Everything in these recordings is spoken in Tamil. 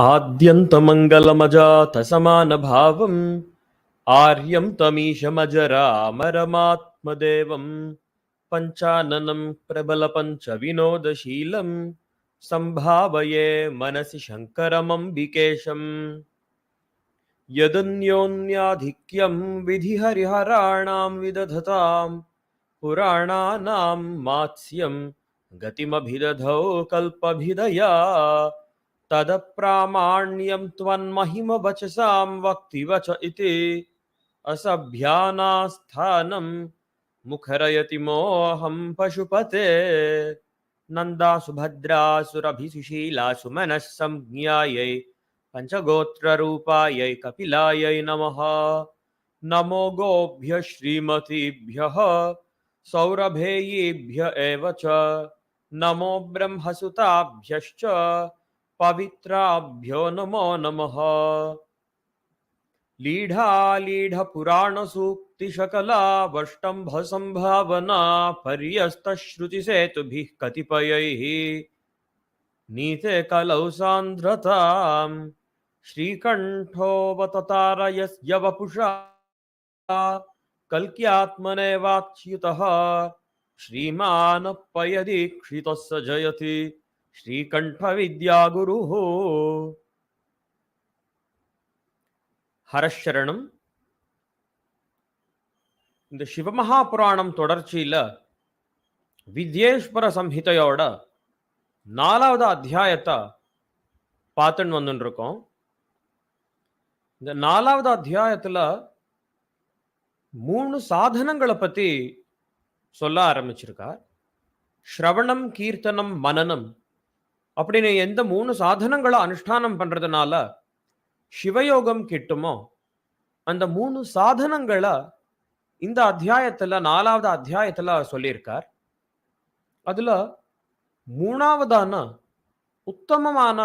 आद्यन्तमङ्गलमजातसमानभावम्, आर्यं तमीशमजरामरमात्मदेवं पञ्चाननं प्रबलपञ्चविनोदशीलं सम्भावये मनसि शङ्करमम्बिकेशम्। यदन्योन्याधिक्यं विधिहरिहराणां विदधतां पुराणानां मात्स्यं गतिमभिदधौ कल्पभिदया तदप्रामाण्यं त्वन्महिमवचसां वक्तिवच इति असभ्यानास्थानं मुखरयति मोऽहं पशुपते नन्दासुभद्रासुरभिसुशीलासु मनः संज्ञायै पञ्चगोत्ररूपायै कपिलायै नमः। नमो गोभ्य श्रीमतीभ्यः सौरभेयीभ्य एव च। नमो ब्रह्मसुताभ्यश्च पवित्राभ्यो नमो नमः। लीढालीढपुराणसूक्तिशकलावष्टम्भसम्भावना पर्यस्तश्रुतिसेतुभिः कतिपयैः। नीते कलौ सान्द्रताम् श्रीकण्ठोऽवततारयस्य वपुषा कल्क्यात्मनेवाच्युतः, श्रीमानप्पयदीक्षितः स जयति। ஸ்ரீகண்டவித்யாகுருः ஹரஷரணம். இந்த சிவமகா புராணம் தொடர்ச்சியில வித்யேஸ்வர சம்ஹிதையோட நாலாவது அத்தியாயத்தை பார்த்துன்னு வந்துட்டு இருக்கோம் இந்த நாலாவது அத்தியாயத்துல மூணு சாதனங்களை பற்றி சொல்ல ஆரம்பிச்சிருக்கார். ஸ்ரவணம் கீர்த்தனம் மனனம் அப்படின்னு எந்த மூணு சாதனங்களை அனுஷ்டானம் பண்றதுனால சிவயோகம் கிட்டுமோ அந்த மூணு சாதனங்களை இந்த அத்தியாயத்துல நாலாவது அத்தியாயத்துல சொல்லியிருக்கார். அதுல மூணாவதான உத்தமமான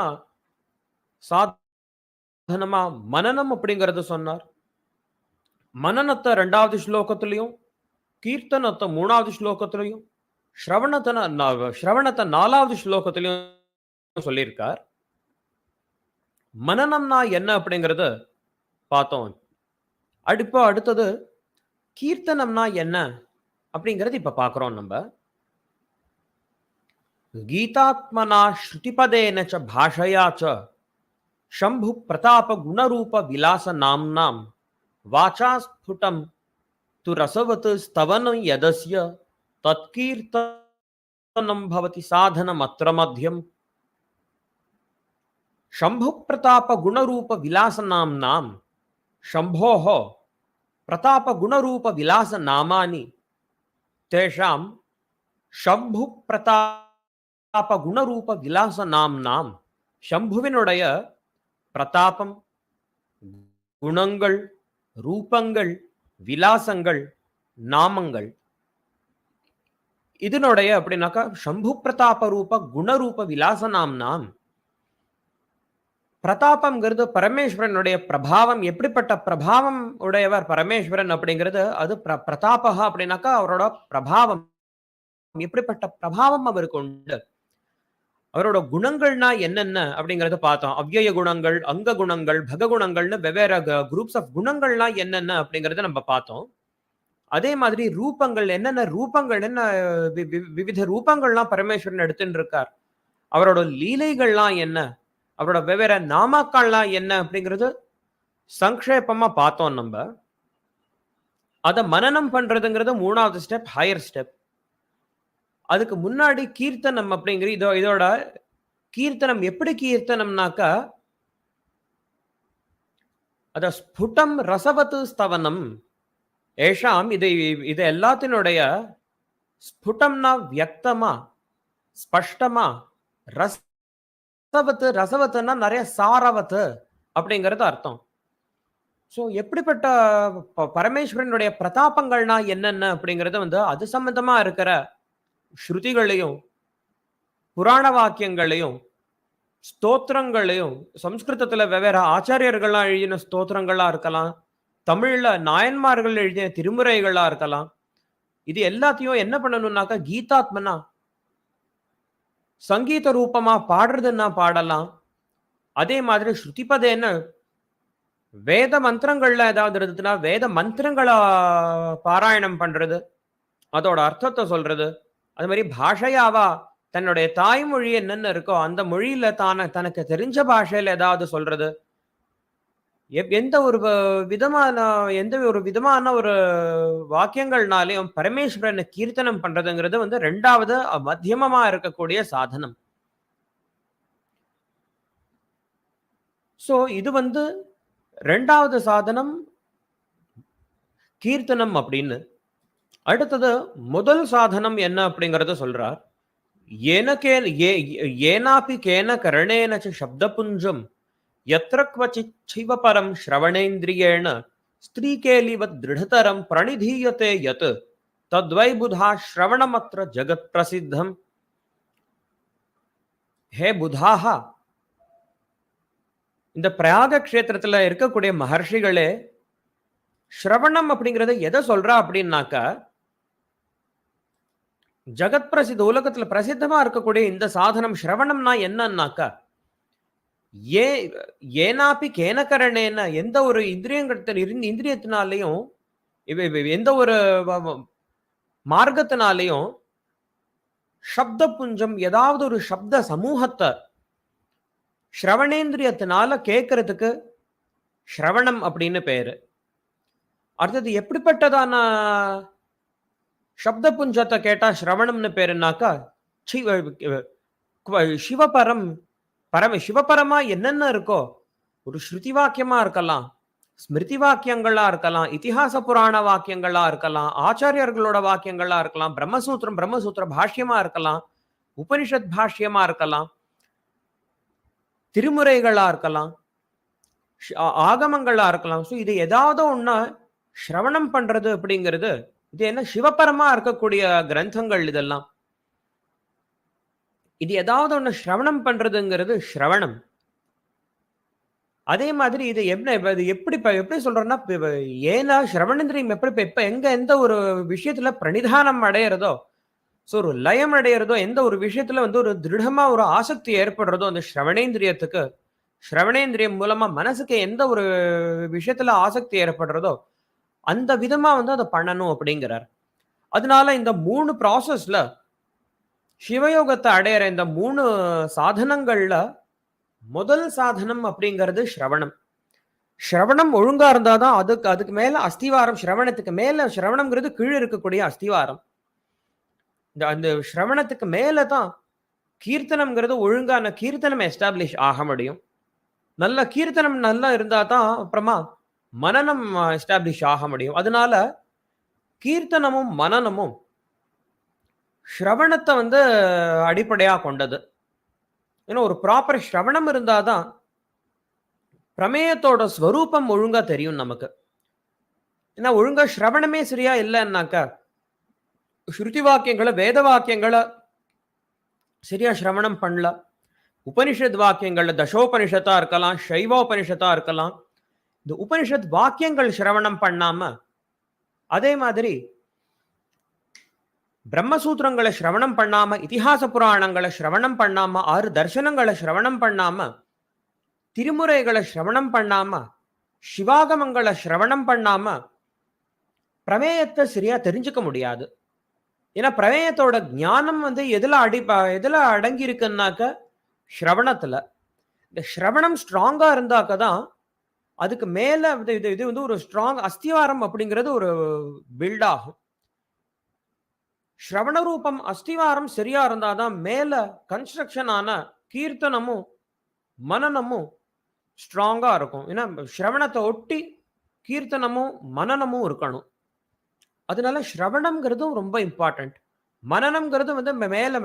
சாதனமா மனனம் அப்படிங்கறத சொன்னார். மனனத்தை ரெண்டாவது ஸ்லோகத்திலையும் கீர்த்தனத்தை மூணாவது ஸ்லோகத்திலையும் ஸ்ரவணத்தை ஸ்ரவணத்தை நாலாவது ஸ்லோகத்திலையும் சொல்லியிருக்கார் மனநம்னா என்ன அப்படிங்கறத பார்த்தோம் அடுப்போ அடுத்தது கீர்த்தனம்னா என்ன அப்படிங்கறது இப்ப பாக்குறோம் நம்ம கீதாத்மனா ஸ்ருதிபதேன ச பாஷயா ச शम्भु प्रताप गुणरूप विलास नाम्नां वाचा स्फुटं तु रसवत् स्तवनं यदस्य तत्कीर्तनं भवति साधनमत्र मध्यम् शंभु प्रताप गुण रूप विलास नाम नाम शंभो हो प्रताप गुण रूप विलास नामानि तेषाम शंभु प्रताप गुण रूप विलास नाम नाम शंभुविनुடைய பிரதாபம் குணங்கள் ரூபங்கள் விலாசங்கள் நாமங்கள் இதனுடைய அப்படின்னாக்கா சம்பு பிரதாப ரூப குணரூப விலாச நாம் நாம் பிரதாபம்ங்கிறது பரமேஸ்வரனுடைய பிரபாவம். எப்படிப்பட்ட பிரபாவம் உடையவர் பரமேஸ்வரன் அப்படிங்கிறது அது பிர பிரதாபகா அப்படின்னாக்கா அவரோட பிரபாவம். எப்படிப்பட்ட பிரபாவம் அவருக்கு உண்டு? அவரோட குணங்கள்னா என்னென்ன அப்படிங்கறத பார்த்தோம். அவ்யய குணங்கள் அங்க குணங்கள் பக குணங்கள்னு வெவ்வேறு குரூப்ஸ் ஆஃப் குணங்கள்னா என்னென்ன அப்படிங்கறத நம்ம பார்த்தோம். அதே மாதிரி ரூபங்கள் என்னென்ன ரூபங்கள் என்ன வி- விவித ரூபங்கள்லாம் பரமேஸ்வரன் எடுத்துட்டு இருக்கார். அவரோட லீலைகள்லாம் என்ன? அவரோட வெவ்வேறு நாமாக்கள்லாம் என்ன அப்படிங்கிறது சங்கேபமா பார்த்தோம் நம்ம. அதை மனநம் பண்றதுங்கிறது மூணாவது ஸ்டெப் ஹையர் ஸ்டெப் அதுக்கு முன்னாடி கீர்த்தனம் அப்படிங்கிற இதோ இதோட கீர்த்தனம் எப்படி கீர்த்தனம்னாக்கா அத ஸ்புடம் ரசவத்து ஸ்தவனம். ஏஷாம் இது இது எல்லாத்தினுடைய ஸ்புடம்னா வியக்தமா ஸ்பஷ்டமா ரசவத்து ரசவத்துன்னா நிறைய சாரவத்து அப்படிங்கிறது அர்த்தம். ஸோ எப்படிப்பட்ட ப- பரமேஸ்வரனுடைய பிரதாபங்கள்னா என்னென்ன அப்படிங்கிறது வந்து அது சம்பந்தமா இருக்கிற ஸ்ருதிகளையும் புராண வாக்கியங்களையும் ஸ்தோத்திரங்களையும் சம்ஸ்கிருதத்துல வெவ்வேறு ஆச்சாரியர்கள்லாம் எழுதின ஸ்தோத்திரங்களா இருக்கலாம் தமிழ்ல நாயன்மார்கள் எழுதின திருமுறைகளா இருக்கலாம். இது எல்லாத்தையும் என்ன பண்ணணும்னாக்கா கீதாத்மனா சங்கீத ரூபமா பாடுறதுன்னா பாடலாம். அதே மாதிரி ஸ்ருதிபதேன்னு வேத மந்திரங்கள்ல ஏதாவது இருந்ததுன்னா வேத மந்திரங்களை பாராயணம் பண்றது அதோட அர்த்தத்தை சொல்றது. அது மாதிரி பாஷையாவா தன்னுடைய தாய்மொழி என்னென்ன இருக்கோ அந்த மொழியில தான தனக்கு தெரிஞ்ச பாஷையில ஏதாவது சொல்றது. எந்த ஒரு வ- விதமான எந்த ஒரு விதமான ஒரு வாக்கியங்கள்னாலையும் பரமேஸ்வரனை கீர்த்தனம் பண்றதுங்கிறது வந்து ரெண்டாவது மத்தியமமா இருக்கக்கூடிய சாதனம். சோ இது வந்து ரெண்டாவது சாதனம் கீர்த்தனம் அப்படின்னு. அடுத்தது முதல் சாதனம் என்ன அப்படிங்கறத சொல்றார். ஏனகே ஏ- ஏனாபி கேன கரணேன புஞ்சம் ಯತ್ರ ಕ್ವಚಿತ್ ಶಿವಪರಂ ಶ್ರವಣೇಂದ್ರಿಯೇಣ ಸ್ತ್ರೀಕೇಲಿವತ್ ದೃಢತರಂ ಪ್ರಣಿಧೀಯತೆ ಯತ್ ತದ್ವೈ ಬುಧ ಶ್ರವಣಮತ್ರ ಜಗತ್ ಪ್ರಸಿದ್ಧಂ ஹே புதாஹா இந்த பிரயாக கஷேத்திரத்தில் இருக்கக்கூடிய மகர்ஷிகளே ஸ்ரவணம் அப்படிங்கிறத எதை சொல்றா அப்படின்னாக்கா ஜெகத் பிரசித்த உலகத்தில் பிரசித்தமாக இருக்கக்கூடிய இந்த சாதனம் ஸ்ரவணம்னா என்னன்னாக்கா ஏ ஏனாப்பி கேனகரணேன எந்த ஒரு இந்திரியங்கத்தின் இருந்து இந்திரியத்தினாலையும் எந்த ஒரு மார்க்கத்தினாலையும் சப்த புஞ்சம் ஏதாவது ஒரு சப்த சமூகத்தை ஸ்ரவணேந்திரியத்தினால கேட்கறதுக்கு ஸ்ரவணம் அப்படின்னு பேரு. அடுத்தது எப்படிப்பட்டதான சப்த புஞ்சத்தை கேட்டா ஸ்ரவணம்னு பேருனாக்கா சிவ சிவபரம் பரம சிவபரமா என்னென்ன இருக்கோ ஒரு ஸ்ருதி வாக்கியமா இருக்கலாம் ஸ்மிருதி வாக்கியங்களா இருக்கலாம் இத்திஹாச புராண வாக்கியங்களா இருக்கலாம் ஆச்சாரியர்களோட வாக்கியங்களா இருக்கலாம் பிரம்மசூத்திரம் பிரம்மசூத்திர பாஷ்யமா இருக்கலாம் உபனிஷத் பாஷ்யமா இருக்கலாம் திருமுறைகளா இருக்கலாம் ஷ்- ஆகமங்களா இருக்கலாம். ஸோ இது ஏதாவது ஒன்னா ஸ்ரவணம் பண்றது அப்படிங்கிறது இது என்ன சிவபரமா இருக்கக்கூடிய கிரந்தங்கள் இதெல்லாம். இது ஏதாவது ஒன்று ஸ்ரவணம் பண்ணுறதுங்கிறது ஸ்ரவணம் அதே மாதிரி இது என்ன இது எப்படி இப்போ எப்படி சொல்கிறேன்னா இப்ப ஏனா ஸ்ரவணேந்திரியம் எப்படி இப்போ இப்ப எங்கே எந்த ஒரு விஷயத்தில் பிரணிதானம் அடையிறதோ ஸோ ஒரு லயம் அடையிறதோ எந்த ஒரு விஷயத்தில் வந்து ஒரு திருடமாக ஒரு ஆசக்தி ஏற்படுறதோ அந்த ஸ்ரவணேந்திரியத்துக்கு ஸ்ரவணேந்திரியம் மூலமாக மனசுக்கு எந்த ஒரு விஷயத்தில் ஆசக்தி ஏற்படுறதோ அந்த விதமாக வந்து அதை பண்ணணும் அப்படிங்கிறார். அதனால இந்த மூணு ப்ராசஸில் சிவயோகத்தை அடையிற இந்த மூணு சாதனங்கள்ல முதல் சாதனம் அப்படிங்கிறது ஸ்ரவணம். ஸ்ரவணம் ஒழுங்கா இருந்தாதான் அதுக்கு அதுக்கு மேல அஸ்திவாரம் ஸ்ரவணத்துக்கு மேல ஸ்ரவணம்ங்கிறது கீழே இருக்கக்கூடிய அஸ்திவாரம். இந்த அந்த ஸ்ரவணத்துக்கு மேல தான் கீர்த்தனம்ங்கிறது ஒழுங்கான கீர்த்தனம் எஸ்டாப்ளிஷ் ஆக முடியும். நல்ல கீர்த்தனம் நல்லா இருந்தா தான் அப்புறமா மனநம் எஸ்டாப்ளிஷ் ஆக முடியும். அதனால கீர்த்தனமும் மனநமும் ஸ்ரவணத்தை வந்து அடிப்படையாக கொண்டது. ஏன்னா ஒரு ப்ராப்பர் ஸ்ரவணம் இருந்தால் தான் பிரமேயத்தோட ஸ்வரூபம் ஒழுங்காக தெரியும் நமக்கு. ஏன்னா ஒழுங்காக ஸ்ரவணமே சரியா இல்லைன்னாக்கா ஸ்ருதி வாக்கியங்களை வேத வாக்கியங்களை சரியா ஸ்ரவணம் பண்ணல. உபனிஷத் வாக்கியங்கள்ல தசோபனிஷத்தா இருக்கலாம் சைவோபனிஷத்தா இருக்கலாம். இந்த உபனிஷத் வாக்கியங்கள் சிரவணம் பண்ணாம அதே மாதிரி பிரம்மசூத்திரங்களை சிரவணம் பண்ணாம இதிகாச புராணங்களை சிரவணம் பண்ணாம ஆறு தர்சனங்களை சிரவணம் பண்ணாம திருமுறைகளை சிரவணம் பண்ணாம சிவாகமங்களை சிரவணம் பண்ணாம பிரமேயத்தை சரியா தெரிஞ்சுக்க முடியாது. ஏன்னா பிரமேயத்தோட ஞானம் வந்து எதுல அடி எதுல அடங்கி இருக்குன்னாக்க ஸ்ரவணத்துல. இந்த ஸ்ரவணம் ஸ்ட்ராங்கா இருந்தாக்க தான் அதுக்கு மேல இது இது- இது வந்து ஒரு ஸ்ட்ராங் அஸ்திவாரம் அப்படிங்கிறது ஒரு பில்ட் ஆகும். ஸ்ரவண ரூபம் அஸ்திவாரம் சரியா இருந்தாதான் மேல கன்ஸ்ட்ரக்ஷன் ஆன கீர்த்தனமும் மனநமும் ஸ்ட்ராங்கா இருக்கும். ஏன்னா ஸ்ரவணத்தை ஒட்டி கீர்த்தனமும் மனநமும் இருக்கணும். அதனால ஸ்ரவணம்ங்கிறதும் ரொம்ப இம்பார்ட்டன்ட் மனநம்ங்கிறது வந்து மேல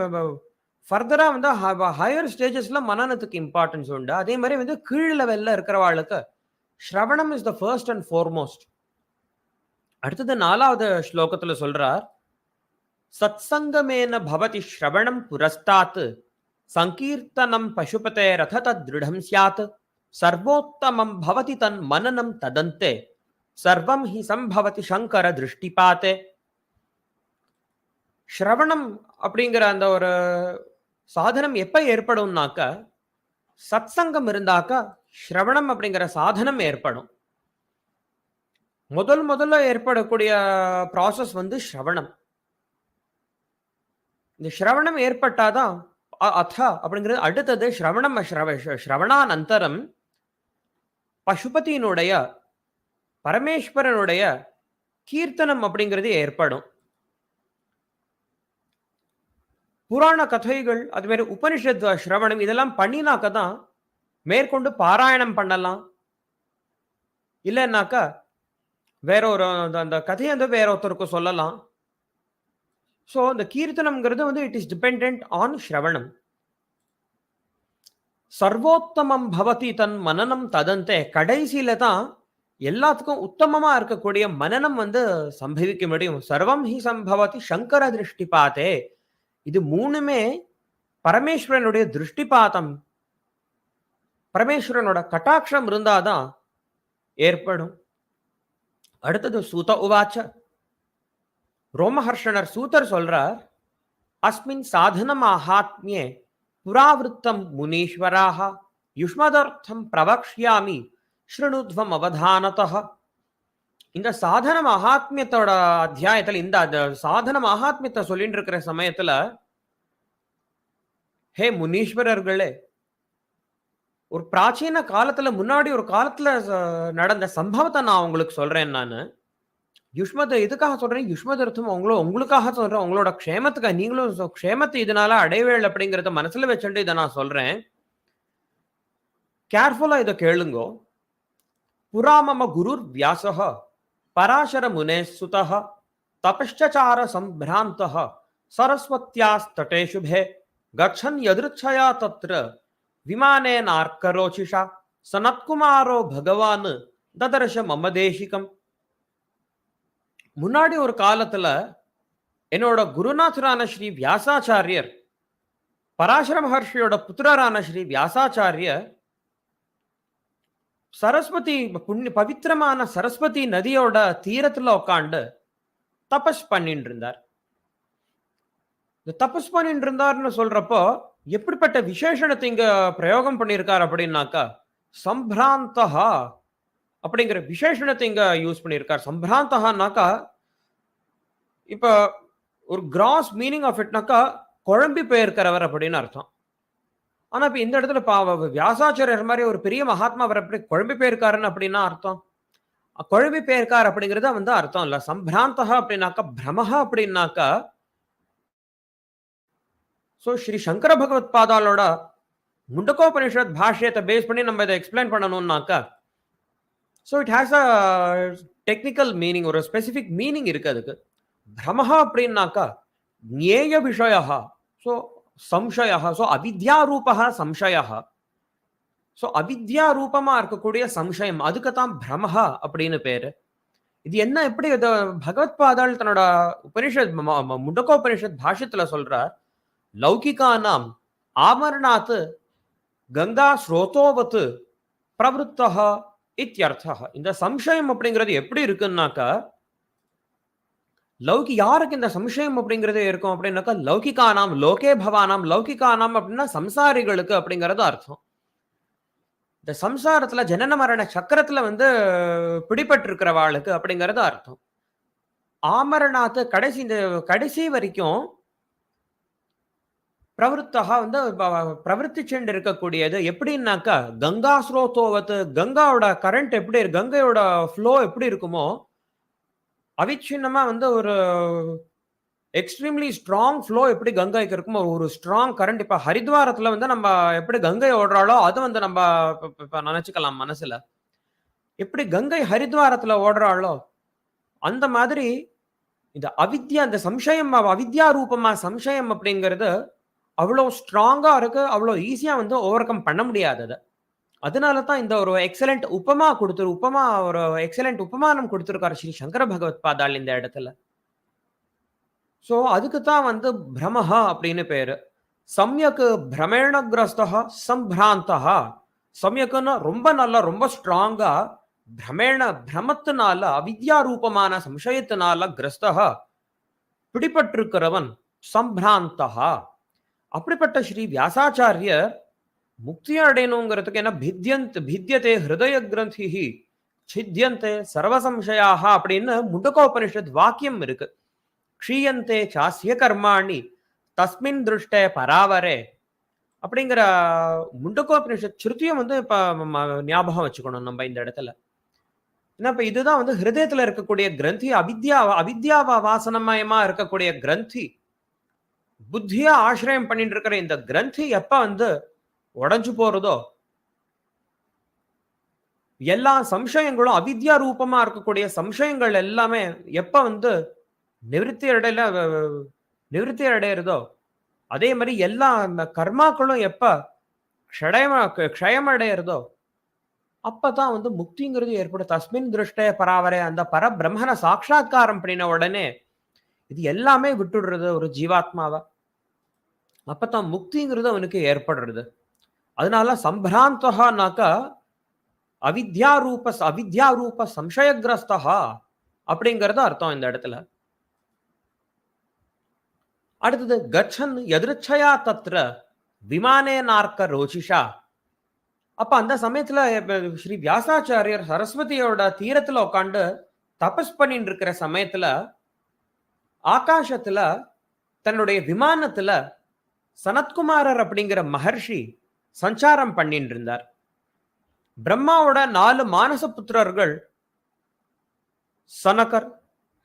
ஃபர்தரா வந்து ஹையர் ஸ்டேஜஸ்ல மனநத்துக்கு இம்பார்ட்டன்ஸ் உண்டு. அதே மாதிரி வந்து கீழ் லெவல்ல இருக்கிறவாளுக்கு ஸ்ரவணம் is the first and foremost அடுத்தது நாலாவது ஸ்லோகத்துல சொல்றார் சத்சங்கமேன பவதி ஸ்ரவணம் புரஸ்தாத் சங்கீர்த்தனம் பசுபதே ரத தத்ருடம் சியாத் சர்வோத்தமம் பவதி தன் மனனம் ததந்தே சர்வம் ஹி சம்பவதி சங்கர திருஷ்டிபாத்தே ஸ்ரவணம் அப்படிங்கிற அந்த ஒரு சாதனம் எப்ப ஏற்படும்னாக்க சத்சங்கம் இருந்தாக்கா ஸ்ரவணம் அப்படிங்கிற சாதனம் ஏற்படும். முதல் முதல்ல ஏற்படக்கூடிய ப்ராசஸ் வந்து ஸ்ரவணம். இந்த ஸ்ரவணம் ஏற்பட்டாதான் அ- அப்படிங்கிறது அடுத்தது ஸ்ரவணம் ஸ்ரவ ஸ்ரவணானந்தரம் பசுபதியினுடைய பரமேஸ்வரனுடைய கீர்த்தனம் அப்படிங்கிறது ஏற்படும். புராண கதைகள் அது மாதிரி உபனிஷத் ஸ்ரவணம் இதெல்லாம் பண்ணினாக்க தான் மேற்கொண்டு பாராயணம் பண்ணலாம். இல்லைன்னாக்கா வேற ஒரு அந்த- அந்த கதையை வந்து வேற ஒருத்தருக்கு சொல்லலாம். ஸோ இந்த கீர்த்தனம்ங்கிறது வந்து இட் இஸ் டிபெண்ட் ஆன் ஸ்ரவணம் சர்வோத்தமம் பவதி தன் மனநம் ததந்தே. கடைசியில தான் எல்லாத்துக்கும் உத்தமமா இருக்கக்கூடிய மனநம் வந்து சம்பவிக்க முடியும் சர்வம் ஹி சம்பவத்தி சங்கர திருஷ்டி பாத்தே இது மூணுமே பரமேஸ்வரனுடைய திருஷ்டி பாத்தம் பரமேஸ்வரனோட கட்டாட்சம் இருந்தாதான் ஏற்படும். அடுத்தது சூத உவாச்ச. ரோமஹர்ஷனர் சூத்தர் சொல்றார் அஸ்மின் சாதனம் ஆஹாத்மியே புராவிருத்தம் முனீஸ்வராக யுஷ்மதர்த்தம் பிரபக்ஷியாமி ஸ்ருணுத்வம் அவதானதா இந்த சாதன மகாத்மியத்தோட அத்தியாயத்துல இந்த சாதன மகாத்மியத்தை சொல்லிட்டு இருக்கிற சமயத்துல ஹே முனீஸ்வரர்களே ஒரு பிராச்சீன காலத்துல முன்னாடி ஒரு காலத்துல நடந்த சம்பவத்தை நான் உங்களுக்கு சொல்றேன் நான். யுஷ்மத இதுக்காக சொல்றேன் யுஷ்மதர்த்தம் உங்களோ உங்களுக்காக சொல்றேன் உங்களோட க்ஷேமத்துக்காக நீங்களும் க்ஷேமத்தை இதனால அடைவேள் அப்படிங்கிறத மனசுல வச்சுட்டு இதை நான் சொல்றேன் கேர்ஃபுல்லா இதை கேளுங்கோ புராமம குருர் வியாசக பராசர முனே சுதக தபஷ்டச்சார சம்பிராந்த சரஸ்வத்தியாஸ்தட்டே சுபே கச்சன் எதிர்ச்சயா தத்ர விமானேனார்க்கரோச்சிஷா சனத்குமாரோ பகவான் ததர்ஷ மம தேசிகம் முன்னாடி ஒரு காலத்துல என்னோட குருநாதரான ஸ்ரீ வியாசாச்சாரியர் பராசர மகர்ஷியோட புத்திரரான ஸ்ரீ வியாசாச்சாரியர் சரஸ்வதி புண்ணிய பவித்திரமான சரஸ்வதி நதியோட தீரத்துல உட்காந்து தபஸ் பண்ணிட்டு இருந்தார் இந்த தபஸ் பண்ணிட்டு இருந்தார்னு சொல்றப்போ எப்படிப்பட்ட விசேஷணத்தை இங்க பிரயோகம் பண்ணியிருக்கார் அப்படின்னாக்கா சம்பிராந்தகா அப்படிங்கிற விசேஷணத்தை இங்க யூஸ் பண்ணியிருக்கார். சம்பிராந்தகான்னாக்கா இப்ப ஒரு கிராஸ் மீனிங் ஆஃப் இட்னாக்கா குழம்பி போயிருக்கிறவர் அப்படின்னு அர்த்தம். ஆனா இப்ப இந்த இடத்துல பாவ வியாசாச்சாரியர் மாதிரி ஒரு பெரிய மகாத்மா அவர் எப்படி குழம்பி போயிருக்காருன்னு அப்படின்னா அர்த்தம். குழம்பி போயிருக்கார் அப்படிங்கிறத வந்து அர்த்தம் இல்ல. சம்பிராந்தகா அப்படின்னாக்கா பிரமஹா அப்படின்னாக்கா ஸோ ஸ்ரீ சங்கர பகவத் பாதாலோட முண்டகோபனிஷத் பாஷ்யத்தை பேஸ் பண்ணி நம்ம இதை explain பண்ணணும்னாக்கா so it has a technical meaning ஒரு ஸ்பெசிஃபிக் மீனிங் இருக்கு அதுக்கு. பிரமஹா அப்படின்னாக்கா ஞேய விஷயா ஸோ சம்சயா ஸோ அவித்யாரூபா சம்சயா ஸோ அவித்யாரூபமா இருக்கக்கூடிய சம்சயம் அதுக்கு தான் பிரமஹா அப்படின்னு பேர். இது என்ன எப்படி இது பகவத் பாதாள் தன்னோட உபனிஷத் ம- ம- முண்டகோபனிஷத் பாஷ்யத்துல சொல்றார் லௌகிகானாம் ஆமரணாத் கங்கா ஸ்ரோதோவத்து பிரவருத்தா இத்தியர்த்தா இந்த சம்சயம் அப்படிங்கிறது எப்படி இருக்குன்னாக்கா லௌகி யாருக்கு இந்த சம்சயம் அப்படிங்கிறது இருக்கும் அப்படின்னாக்கா லௌகிகானாம் லோகே பவானாம் லௌகிகானாம் அப்படின்னா சம்சாரிகளுக்கு அப்படிங்கிறது அர்த்தம். இந்த சம்சாரத்துல ஜனன மரண சக்கரத்துல வந்து பிடிபட்டிருக்கிறவாளுக்கு அப்படிங்கிறது அர்த்தம். ஆமரணாத்து கடைசி இந்த கடைசி வரைக்கும் பிரவருத்தகா வந்து ப- பிரவருத்தி சென்று இருக்கக்கூடியது எப்படின்னாக்கா கங்கா ஸ்ரோத்தோவத்து கங்காவோட கரண்ட் எப்படி இருக்கு கங்கையோட ஃப்ளோ எப்படி இருக்குமோ அவிச்சின்னமா வந்து ஒரு எக்ஸ்ட்ரீம்லி ஸ்ட்ராங் ஃப்ளோ எப்படி கங்கைக்கு இருக்குமோ ஒரு ஸ்ட்ராங் கரண்ட் இப்போ ஹரித்வாரத்தில் வந்து நம்ம எப்படி கங்கை ஓடுறாளோ அது வந்து நம்ம இப்போ நினச்சிக்கலாம் மனசில். எப்படி கங்கை ஹரித்வாரத்தில் ஓடுறாளோ அந்த மாதிரி இந்த அவித்யா இந்த சம்சயம் அவித்யா ரூபமா சம்சயம் அப்படிங்கிறது அவ்வளோ ஸ்ட்ராங்காக இருக்கு அவ்வளோ ஈஸியாக வந்து ஓவர் கம் பண்ண முடியாது அதை. அதனால தான் இந்த ஒரு எக்ஸலண்ட் உபமா கொடுத்துரு உபமா ஒரு எக்ஸலண்ட் உபமானம் கொடுத்துருக்காரு ஸ்ரீ சங்கர பகவத் பாதால் இந்த இடத்துல. ஸோ அதுக்கு தான் வந்து பிரமஹா அப்படின்னு பேரு. சம்யக் பிரமேணகிரஸ்தா சம்பிராந்தா சமயக்குன்னா ரொம்ப நல்லா ரொம்ப ஸ்ட்ராங்கா பிரமேண பிரமத்தினால அவித்யா ரூபமான சம்சயத்தினால கிரஸ்தா பிடிபட்டிருக்கிறவன் சம்பிராந்தா அப்படிப்பட்ட ஸ்ரீ வியாசாச்சாரியர் முக்தி அடையணுங்கிறதுக்கு என்ன பித்தியந்த் பித்தியதே ஹிருதய கிரந்திஹி சித்தியந்தே சர்வசம்சயாக அப்படின்னு முண்டகோபனிஷத் வாக்கியம் இருக்கு. க்ஷீயந்தே சாஸ்ய கர்மாணி தஸ்மின் திருஷ்டே பராவரே அப்படிங்கிற முண்டகோபனிஷத் ஸ்ருதியும் வந்து இப்போ ஞாபகம் வச்சுக்கணும் நம்ம இந்த இடத்துல. ஏன்னா இப்போ இதுதான் வந்து ஹிருதயத்தில் இருக்கக்கூடிய கிரந்தி அவித்யா அவித்யா வாசனமயமா இருக்கக்கூடிய கிரந்தி. புத்தியா ஆசிரியம் பண்ணிட்டு இருக்கிற இந்த கிரந்தி எப்ப வந்து உடஞ்சு போறதோ எல்லா சம்சயங்களும் அவித்யா ரூபமா இருக்கக்கூடிய சம்சயங்கள் எல்லாமே எப்ப வந்து நிவிருத்தி அடையில அஹ், அடையிறதோ அதே மாதிரி எல்லா அந்த கர்மாக்களும் எப்ப க்ஷயமா க்ஷயமடையிறதோ அப்பதான் வந்து முக்திங்கிறது ஏற்படும். தஸ்மின் திருஷ்டய பராவரே அந்த பரபிரம்மனை சாட்சா்காரம் பண்ணின உடனே இது எல்லாமே விட்டுடுறது ஒரு ஜீவாத்மாவை. அப்போ தான் முக்திங்கிறது அவனுக்கு ஏற்படுறது. அதனால சம்பிராந்தகானாக்கா அவித்யா ரூப அவித்யா ரூப சம்சயகிரஸ்தா அர்த்தம் இந்த இடத்துல. அடுத்தது கச்சன் எதிர்ச்சையா தத்ர விமானே நார்க்க ரோஷிஷா. அப்ப அந்த சமயத்துல ஸ்ரீ வியாசாச்சாரியர் சரஸ்வதியோட தீரத்துல உட்காந்து தபஸ் பண்ணிட்டு இருக்கிற சமயத்துல ஆகாசத்துல தன்னுடைய விமானத்துல சனத்குமாரர் அப்படிங்கிற மகர்ஷி சஞ்சாரம் பண்ணிட்டு இருந்தார் பிரம்மாவோட நாலு மானச புத்திரர்கள் சனகர்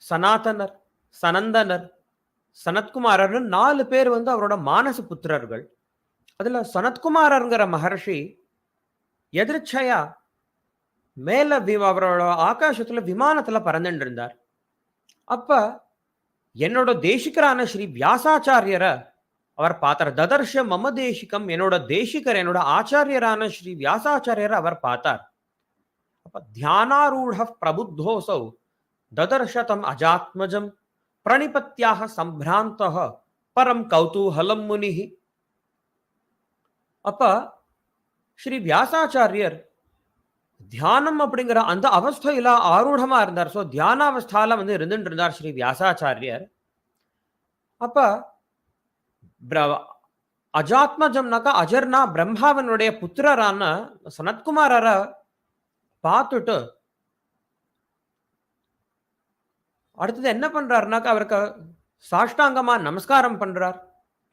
சனாதனர் சனந்தனர் சனத்குமாரர்னு நாலு பேர் வந்து அவரோட மானச புத்திரர்கள். அதுல சனத்குமாரருங்கிற மகர்ஷி எதிர்ச்சையா மேல அவரோட ஆகாசத்துல விமானத்துல பறந்துட்டு இருந்தார் அப்ப என்னோட தேசிகரான ஸ்ரீ வியாசாச்சாரியரை அவர் பார்த்தார் ததர்ஷ மம தேசிகம் என்னோட தேசிகர் என்னோட ஆச்சாரியரான ஸ்ரீ வியாசாச்சாரியரை அவர் பார்த்தார் அப்ப தியானாரூಢ பிரபுத்தோசௌ ததர்ஷதம் அஜாத்மஜம் பிரணிபத்தியாக சம்பிராந்தः பரம் கௌதூஹலம் முனிஹி அப்ப ஸ்ரீ வியாசாச்சாரியர் தியானம் அப்படிங்கிற அந்த அவஸ்தையில ஆரூಢமா இருந்தார். ஸோ தியான அவஸ்தால வந்து இருந்துட்டு இருந்தார் ஸ்ரீ வியாசாச்சாரியர் அப்ப பிர- அஜாத்மஜம்னாக்கா அஜர்னா பிரம்மாவனுடைய புத்திரரான சனத்குமாரரை பார்த்துட்டு அடுத்தது என்ன பண்றாருனாக்கா அவருக்கு சாஷ்டாங்கமா நமஸ்காரம் பண்றார்.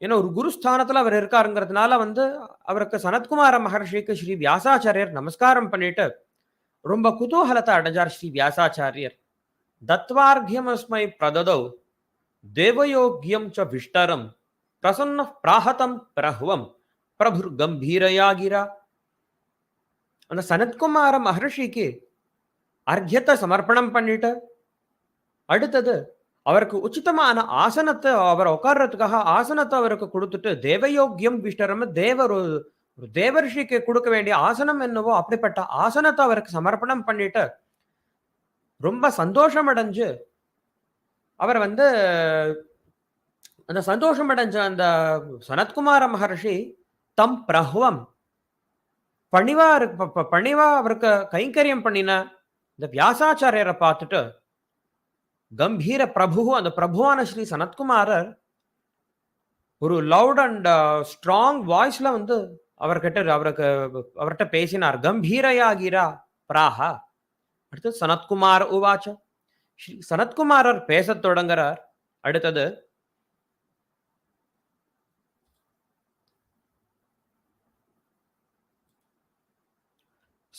ஏன்னா ஒரு குருஸ்தானத்துல அவர் இருக்காருங்கிறதுனால வந்து அவருக்கு சனத்குமார மகர்ஷிக்கு ஸ்ரீ வியாசாச்சாரியர் நமஸ்காரம் பண்ணிட்டு ரொம்ப குதூகலத்தை அடைஞ்சார் ஸ்ரீ வியாசாச்சாரியர். தத்வார்கியமஸ்மை பிரததௌ தேவயோக்கியம் ச விஷ்டரம். பிரசன்ன பிராஹதம் பிரஹுவம். பிரபுர் கம்பீரயாகிரா அந்த சனத்குமார மகர்ஷிக்கு அர்க்கியத்தை சமர்ப்பணம் பண்ணிட்டு அடுத்தது அவருக்கு உச்சிதமான ஆசனத்தை அவர் உட்கார்றதுக்காக ஆசனத்தை அவருக்கு கொடுத்துட்டு தேவயோக்கியம் விஷ்டரம் தேவர் ஒரு தேவர்ஷிக்கு கொடுக்க வேண்டிய ஆசனம் என்னவோ அப்படிப்பட்ட ஆசனத்தை அவருக்கு சமர்ப்பணம் பண்ணிட்டு ரொம்ப சந்தோஷம் அடைஞ்சு அவர் வந்து அந்த சந்தோஷம் அடைஞ்ச அந்த சனத்குமார மகர்ஷி தம் பிரஹ்வம் பணிவா இருக்கு ப- ப- பணிவா அவருக்கு கைங்கரியம் பண்ணின இந்த வியாசாச்சாரியரை பார்த்துட்டு கம்பீர பிரபு அந்த பிரபுவான ஸ்ரீ சனத்குமாரர் ஒரு லவுட் அண்ட் ஸ்ட்ராங் வாய்ஸ்ல வந்து அவர்கிட்ட அவருக்கு அவர்கிட்ட பேசினார். கம்பீரையாகிரா பிராஹா. அடுத்து சனத்குமார் உவாச்ச. ஸ்ரீ சனத்குமாரர் பேசத் தொடங்குறார். அடுத்தது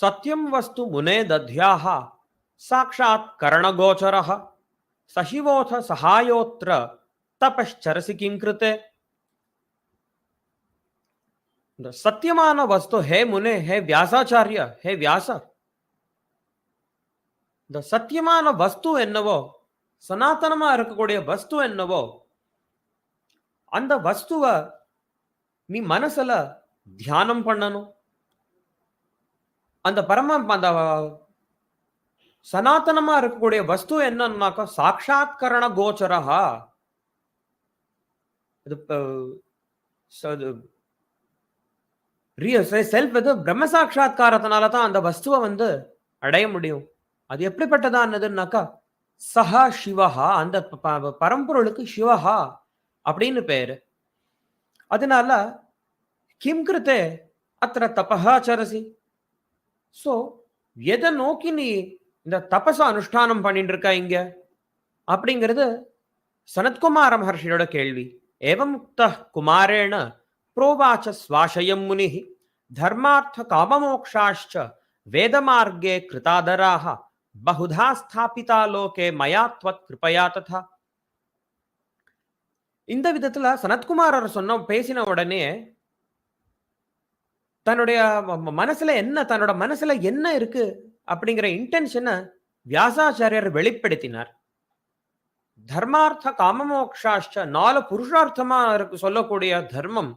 ಸತ್ಯಂ ವಸ್ತು ಮುನೆ ದಧ್ಯಾಹ ಸಾಕ್ಷಾತ್ ಕರ್ಣಗೋಚರ, ಸಹಿವೋಥ ಸಹಾಯೋತ್ರ, ತಪಶ್ಚರಸಿ ಕಿಂಕೃತೆ ಸತ್ಯಮಾನ ವಸ್ತು ಹೇ ಮುನೆ, ಹೇ ವ್ಯಾಸಾಚಾರ್ಯ, ಹೇ ವ್ಯಾಸ. ದ ಸತ್ಯಮಾನ ವಸ್ತು என்னவோ சனாதனமா இருக்கக்கூடிய ವಸ್ತು ಎನ್ನುವೋ, ಅಂದ ವಸ್ತುವ நீ ಮನಸಲ ಧ್ಯಾನಂ ಪಣ್ಣನು. அந்த பரம அந்த சனாதனமா இருக்கக்கூடிய வஸ்து என்னன்னாக்கா சாட்சாத்கரண கோச்சரஹா. இது செல்ஃப் இது பிரம்ம சாட்சா்காரத்தினால தான் அந்த வஸ்துவை வந்து அடைய முடியும். அது எப்படிப்பட்டதானதுன்னாக்கா சஹா சிவஹா அந்த ப- பரம்பொருளுக்கு சிவஹா அப்படின்னு பேரு. அதனால கிம் கிருத்தே அத்திர தபஹாச்சரசி சரசி. ஸோ எதை நோக்கி நீ இந்த தபசை அனுஷ்டானம் பண்ணிட்டு இருக்கா இங்க? அப்படிங்கிறது சனத்குமார மகர்ஷியோட கேள்வி. ஏவம் உக்த குமாரேண புரோவாச்ச சுவாசயம் முனி தர்மார்த்த காமமோக்ஷாஷ்ச வேதமார்க்கே கிருதாதராக பகுதா ஸ்தாபிதா லோகே மயா துவத் கிருபயா ததா. இந்த விதத்துல சனத்குமாரர் சொன்ன பேசின உடனே தன்னுடைய மனசுல என்ன தன்னோட மனசுல என்ன இருக்கு அப்படிங்கிற இன்டென்ஷனை வியாசாச்சாரியர் வெளிப்படுத்தினார். தர்மார்த்த காமமோக்ஷாஷ்ட நாலு புருஷார்த்தமா இருக்கு சொல்லக்கூடிய தர்மம்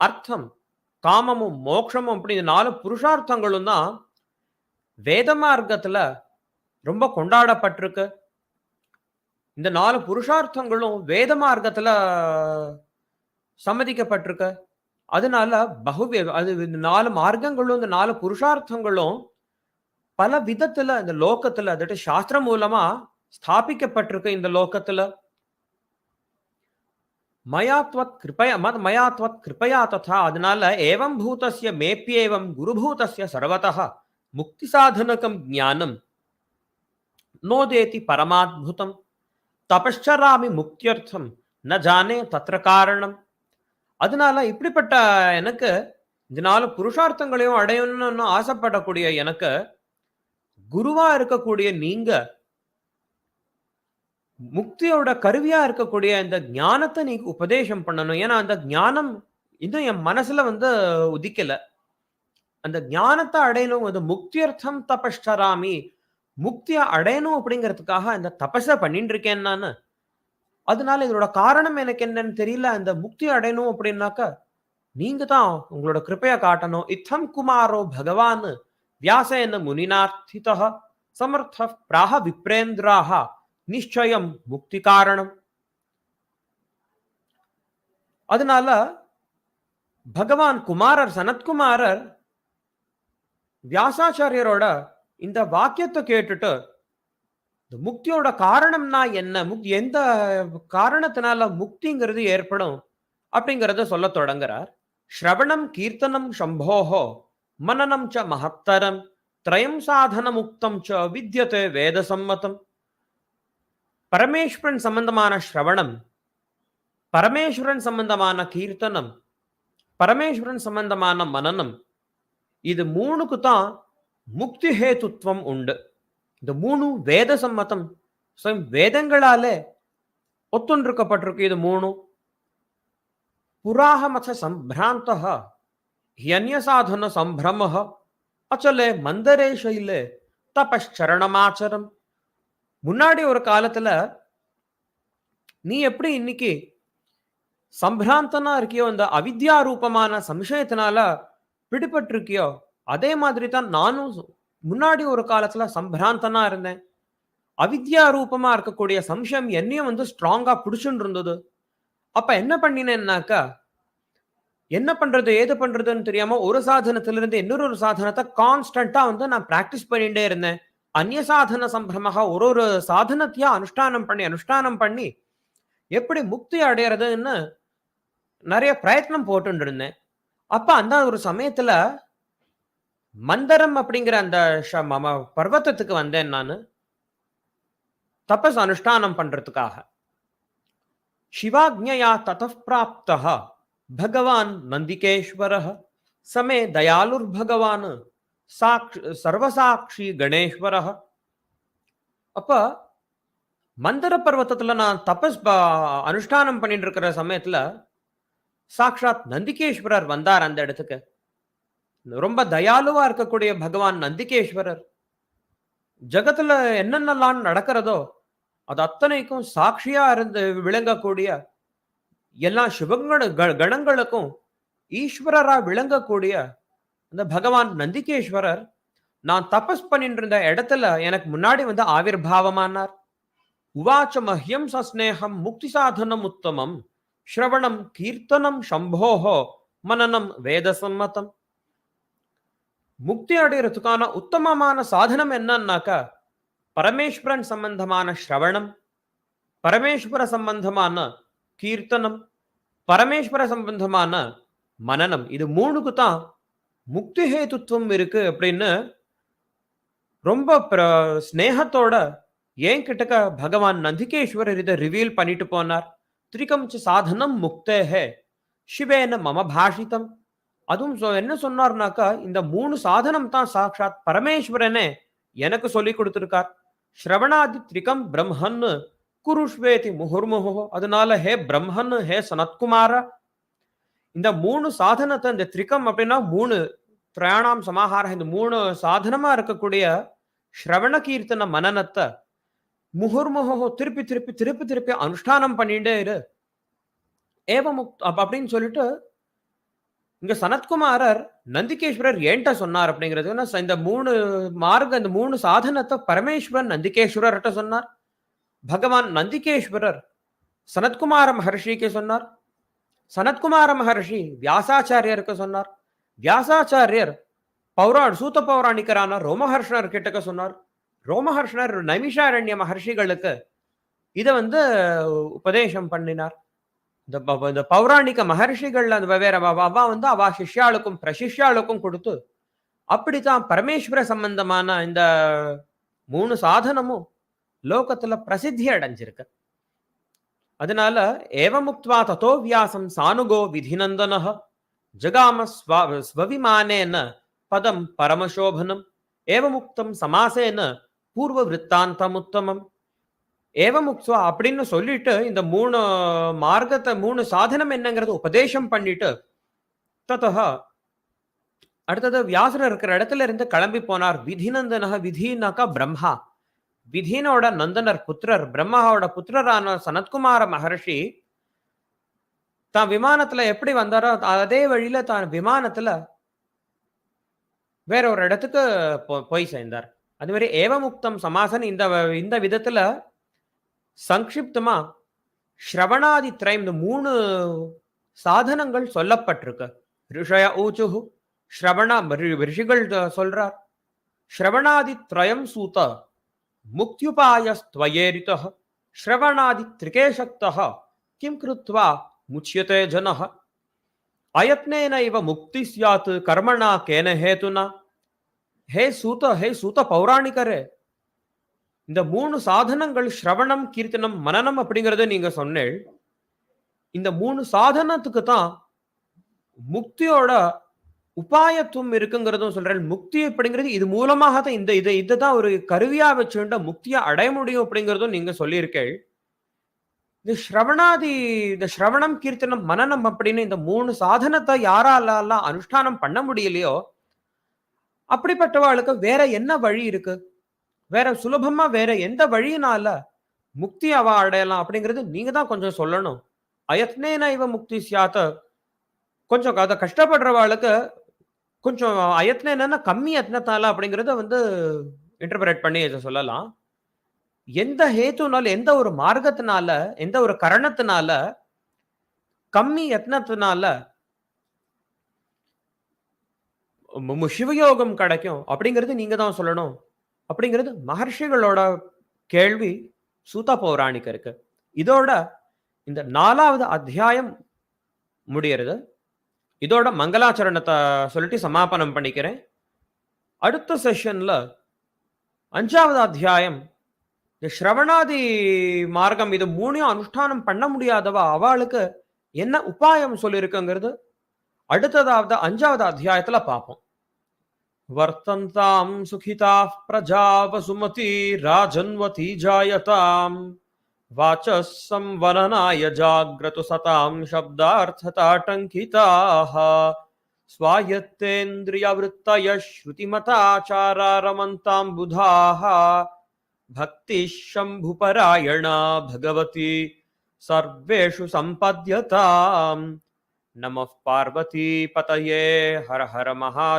அர்த்தம் காமமும் மோட்சமும் அப்படி இந்த நாலு புருஷார்த்தங்களும் தான் வேத மார்க்கத்துல ரொம்ப கொண்டாடப்பட்டிருக்கு. இந்த நாலு புருஷார்த்தங்களும் வேத மார்க்கத்துல சம்மதிக்கப்பட்டிருக்கு. அதனால பகுவே அது இந்த நாலு மார்க்கங்களும் இந்த நாலு புருஷார்த்தங்களும் பல விதத்துல இந்த லோகத்துல அதாவது சாஸ்திரம் மூலமா ஸ்தாபிக்கப்பட்டிருக்கு இந்த லோகத்துல. மயாத்வத் கிருபயா மத் மயாத்வத் கிருபயா ததா அதனால ஏவம் பூதஸ்ய மேப்பியேவம் குருபூதஸ்ய சர்வதः முக்தி சாதனகம் ஞானம் நோதேதி பரமாத்புதம் தபಶ್ಚராமி முக்தியர்த்தம் ந ஜானே தத்ர காரணம். அதனால இப்படிப்பட்ட எனக்கு இந்த நாலு புருஷார்த்தங்களையும் அடையணும்னு ஆசைப்படக்கூடிய எனக்கு குருவா இருக்கக்கூடிய நீங்க முக்தியோட கருவியா இருக்கக்கூடிய இந்த ஞானத்தை நீ உபதேசம் பண்ணணும். ஏன்னா அந்த ஞானம் இன்னும் என் மனசுல வந்து உதிக்கல. அந்த ஞானத்தை அடையணும் அது முக்தியர்த்தம் தபஷ்டராமி முக்தியை அடையணும் அப்படிங்கிறதுக்காக அந்த தபஸை பண்ணிட்டு இருக்கேன் நான். அதனால இதோட காரணம் எனக்கு என்னன்னு தெரியல. அந்த முக்தி அடையணும் அப்படின்னாக்கா நீங்க தான் உங்களோட கிருப்பையை காட்டணும். இத்தம் குமாரோ பகவான் வியாசேன முனிநார்த்திதா சமர்த்த பிராக விப்ரேந்திராக நிச்சயம் முக்தி காரணம். அதனால பகவான் குமாரர் சனத்குமாரர் வியாசாச்சாரியரோட இந்த வாக்கியத்தை கேட்டுட்டு இந்த முக்தியோட காரணம்னா என்ன? முக்தி எந்த காரணத்தினால முக்திங்கிறது ஏற்படும் அப்படிங்கிறத சொல்ல தொடங்குறார். ஸ்ரவணம் கீர்த்தனம் சம்போஹோ மனநம் ச மகத்தரம் திரயம் சாதன முக்தம் ச வித்யதே வேத சம்மதம் பரமேஸ்வரன் சம்பந்தமான ஸ்ரவணம் பரமேஸ்வரன் சம்பந்தமான கீர்த்தனம் பரமேஸ்வரன் சம்பந்தமான மனநம் இது மூணுக்கு தான் முக்தி ஹேத்துத்வம் உண்டு. இந்த மூணு வேத சம்மதம். வேதங்களால வேதங்களாலே ஒத்துண்டிருக்கப்பட்டிருக்கு இது மூணு புராகமத சம்பிராந்த ஹியன்ய சாதன சம்பிரம அச்சலே மந்தரே சைலே தபச்சரணமாச்சரம் முன்னாடி ஒரு காலத்துல நீ எப்படி இன்னைக்கு சம்பிராந்தனா இருக்கியோ இந்த அவித்யா ரூபமான சம்சயத்தினால பிடிபட்டிருக்கியோ அதே மாதிரி தான் நானும் முன்னாடி ஒரு காலத்துல சம்பிராந்தனா இருந்தேன். அவித்யா ரூபமா இருக்கக்கூடிய சம்சயம் என்னையும் வந்து ஸ்ட்ராங்கா பிடிச்சுன்னு இருந்தது. அப்ப என்ன பண்ணினேன்னாக்கா என்ன பண்றது ஏது பண்றதுன்னு தெரியாம ஒரு சாதனத்திலிருந்து இன்னொரு ஒரு சாதனத்தை கான்ஸ்டன்டா வந்து நான் பிராக்டிஸ் பண்ணிட்டே இருந்தேன். அந்நிய சாதன சம்பிரமாக ஒரு ஒரு சாதனத்தையா அனுஷ்டானம் பண்ணி அனுஷ்டானம் பண்ணி எப்படி முக்தி அடையறதுன்னு நிறைய பிரயத்னம் போட்டு இருந்தேன். அப்ப அந்த ஒரு சமயத்துல மந்தரம் அப்படிங்கிற அந்த ஷ- மம பர்வத்தத்துக்கு வந்தேன் நான். தபஸ் அனுஷ்டானம் பண்றதுக்காக. சிவாஜ்ஞயா ததः பகவான் நந்திகேஸ்வர சமே தயாலுர் பகவான் சாக்ஷ் சர்வசாட்சி கணேஸ்வர அப்ப மந்தர பர்வத்தத்துல நான் தபஸ் அனுஷ்டானம் பண்ணிட்டு இருக்கிற சமயத்துல சாக்ஷாத் நந்திகேஸ்வரர் வந்தார் அந்த இடத்துக்கு. ரொம்ப தயாலுவா இருக்கக்கூடிய பகவான் நந்திகேஸ்வரர். ஜகத்துல என்னென்னலாம் நடக்கிறதோ அது அத்தனைக்கும் சாட்சியா இருந்து விளங்கக்கூடிய எல்லா சிவங்கண கணங்களுக்கும் ஈஸ்வரரா விளங்கக்கூடிய அந்த பகவான் நந்திகேஸ்வரர் நான் தபஸ் பண்ணிட்டு இருந்த இடத்துல எனக்கு முன்னாடி வந்து ஆவிர்பாவமானார். உவாச்ச மஹ்யம் சஸ்நேகம் முக்தி சாதனம் உத்தமம். ஸ்ரவணம் கீர்த்தனம் சம்போஹோ மனனம் வேத சம்மதம் முக்தி அடைகிறதுக்கான உத்தமமான சாதனம் என்னன்னாக்கா பரமேஸ்வரன் சம்பந்தமான ஸ்ரவணம் பரமேஸ்வர சம்பந்தமான கீர்த்தனம் பரமேஸ்வர சம்பந்தமான மனனம் இது மூணுக்கு தான் முக்தி ஹேதுத்துவம் இருக்கு அப்படின்னு ரொம்ப ஸ்னேகத்தோட ஏன் கிட்டக்க பகவான் நந்திகேஸ்வரர் இதை ரிவீல் பண்ணிட்டு போனார். திரிகம் சாதனம் முக்தேஹே சிவேன மம பாஷிதம். அதுவும் சொ- என்ன சொன்னார்னாக்கா இந்த மூணு சாதனம் தான் சாட்சாத் பரமேஸ்வரனே எனக்கு சொல்லி கொடுத்துருக்கார். ஸ்ரவணாதி திரிகம் பிரம்மன் குருஷ்வேதி முகுர்முகோ அதனால ஹே பிரம்மன் ஹே சனத்குமாரா. இந்த மூணு சாதனத்தை இந்த திரிகம் அப்படின்னா மூணு திரயாணாம் சமாஹாரம் இந்த மூணு சாதனமா இருக்கக்கூடிய ஸ்ரவண கீர்த்தன மனநத்தை முகுர்முகோ திருப்பி திருப்பி திருப்பி திருப்பி அனுஷ்டானம் பண்ணிட்டே இரு. ஏவமுக் அப்படின்னு சொல்லிட்டு இங்க சனத்குமாரர் நந்திகேஸ்வரர் ஏன்ட்ட சொன்னார் அப்படிங்கிறது இந்த மூணு மார்க்க இந்த மூணு சாதனத்தை பரமேஸ்வரன் நந்திகேஸ்வரர்கிட்ட சொன்னார். பகவான் நந்திகேஸ்வரர் சனத்குமார மகர்ஷிக்கு சொன்னார். சனத்குமார மகர்ஷி வியாசாச்சாரியருக்கு சொன்னார். வியாசாச்சாரியர் பௌராண் சூத்த பௌராணிக்கரான ரோமஹர்ஷனர் கிட்டக்க சொன்னார். ரோமஹர்ஷனர் நைமிஷாரண்ய மகர்ஷிகளுக்கு இதை வந்து உபதேசம் பண்ணினார். இந்த இந்த பௌராணிக மகர்ஷிகள் அந்த வெவ்வேறு அவ வந்து அவா சிஷ்யாளுக்கும் பிரசிஷ்யாளுக்கும் கொடுத்து அப்படித்தான் பரமேஸ்வர சம்பந்தமான இந்த மூணு சாதனமும் லோகத்துல பிரசித்தி அடைஞ்சிருக்கு. அதனால ஏவமுக்வா ததோ வியாசம் சானுகோ விதிநந்தன ஜகாம ஸ்வவிமானேன பதம் பரமசோபனம் ஏவமுக்தம் சமாசேன பூர்வ விற்த்தாந்தமுத்தமம் ஏவமுக்த்வா அப்படின்னு சொல்லிட்டு இந்த மூணு மார்க்கத்தை மூணு சாதனம் என்னங்கிறது உபதேசம் பண்ணிட்டு ததः அடுத்தது வியாசர் இருக்கிற இடத்துல இருந்து கிளம்பி போனார். விதிநந்தனக விதினாக்கா பிரம்மா. விதினோட நந்தனர் புத்திரர் பிரம்மாவோட புத்திரரான சனத்குமார மகர்ஷி தான் விமானத்துல எப்படி வந்தாரோ அதே வழியில தான் விமானத்துல வேற ஒரு இடத்துக்கு போ- போய் சேர்ந்தார். அது மாதிரி ஏவமுக்தம் சமாசன் இந்த இந்த விதத்துல சங்ஷிப்தமாக ஸ்ரவணாதி திரயம் இந்த மூணு சாதனங்கள் சொல்லப்பட்டிருக்கு. ரிஷய ஊச்சுஹு ஸ்ரவணா ரிஷிகள் சொல்றார். ஸ்ரவணாதி திரயம் சூத முக்தியுபாயஸ்துவயேரித ஸ்ரவணாதி திரிகேஷக்தா கிம் கிருத்வா முச்சியதே ஜன அயத்னேன இவ முக்தி சியாத் கர்மணா கேன ஹேதுனா. ஹே சூத ஹே சூத பௌராணிகரே இந்த மூணு சாதனங்கள் ஸ்ரவணம் கீர்த்தனம் மனனம் அப்படிங்கறத நீங்க சொன்னேள். இந்த மூணு சாதனத்துக்கு தான் முக்தியோட உபாயத்துவம் இருக்குங்கிறதும் சொல்றேன் முக்தி அப்படிங்கிறது இது மூலமாக தான் இந்த இதை இதை தான் ஒரு கருவியா வச்சுட்டு முக்தியை அடைய முடியும் அப்படிங்கிறதும் நீங்க சொல்லியிருக்கேள். இந்த ஸ்ரவணாதி இந்த ஸ்ரவணம் கீர்த்தனம் மனனம் அப்படின்னு இந்த மூணு சாதனத்தை யாராலெல்லாம் அனுஷ்டானம் பண்ண முடியலையோ அப்படிப்பட்டவாளுக்கு வேற என்ன வழி இருக்கு? வேற சுலபமா வேற எந்த வழியினால முக்தி அவ அடையலாம் அப்படிங்கிறது நீங்க தான் கொஞ்சம் சொல்லணும். அயத்னேன இவ முக்தி சியாத்த கொஞ்சம் அதை கஷ்டப்படுறவாளுக்கு கொஞ்சம் அயத்னேனா கம்மி யத்னத்தால அப்படிங்கறத வந்து இன்டர்பிரேட் பண்ணி இதை சொல்லலாம். எந்த ஹேத்துனால எந்த ஒரு மார்க்கத்தினால எந்த ஒரு கரணத்தினால கம்மி யத்னத்தினால சிவயோகம் கிடைக்கும் அப்படிங்கிறது நீங்க தான் சொல்லணும். அப்படிங்கிறது மகர்ஷிகளோட கேள்வி சூத பௌராணிகருக்கு இதோட இந்த நாலாவது அத்தியாயம் முடியறது. இதோட மங்களாச்சரணத்தை சொல்லிட்டு சமாபனம் பண்ணிக்கிறேன். அடுத்த செஷன்ல அஞ்சாவது அத்தியாயம் இந்த ஸ்ரவணாதி மார்க்கம் இது மூணையும் அனுஷ்டானம் பண்ண முடியாதவா? அவளுக்கு என்ன உபாயம் சொல்லியிருக்குங்கிறது அடுத்ததாவது அஞ்சாவது அத்தியாயத்துல பார்ப்போம். वर्तन्ताम् सुखिताः प्रजा वसुमती राजन्वती जायताम्। वाचः संवरनाय जाग्रतु सताम् सतां शब्दार्थताटङ्किताः। स्वायत्तेन्द्रियवृत्तयः श्रुतिमताचारा रमन्ताम् बुधाः भक्तिः शम्भुपरायणा भगवती, सर्वेषु सम्पद्यताम्। नमः पार्वती पतये हर हर महा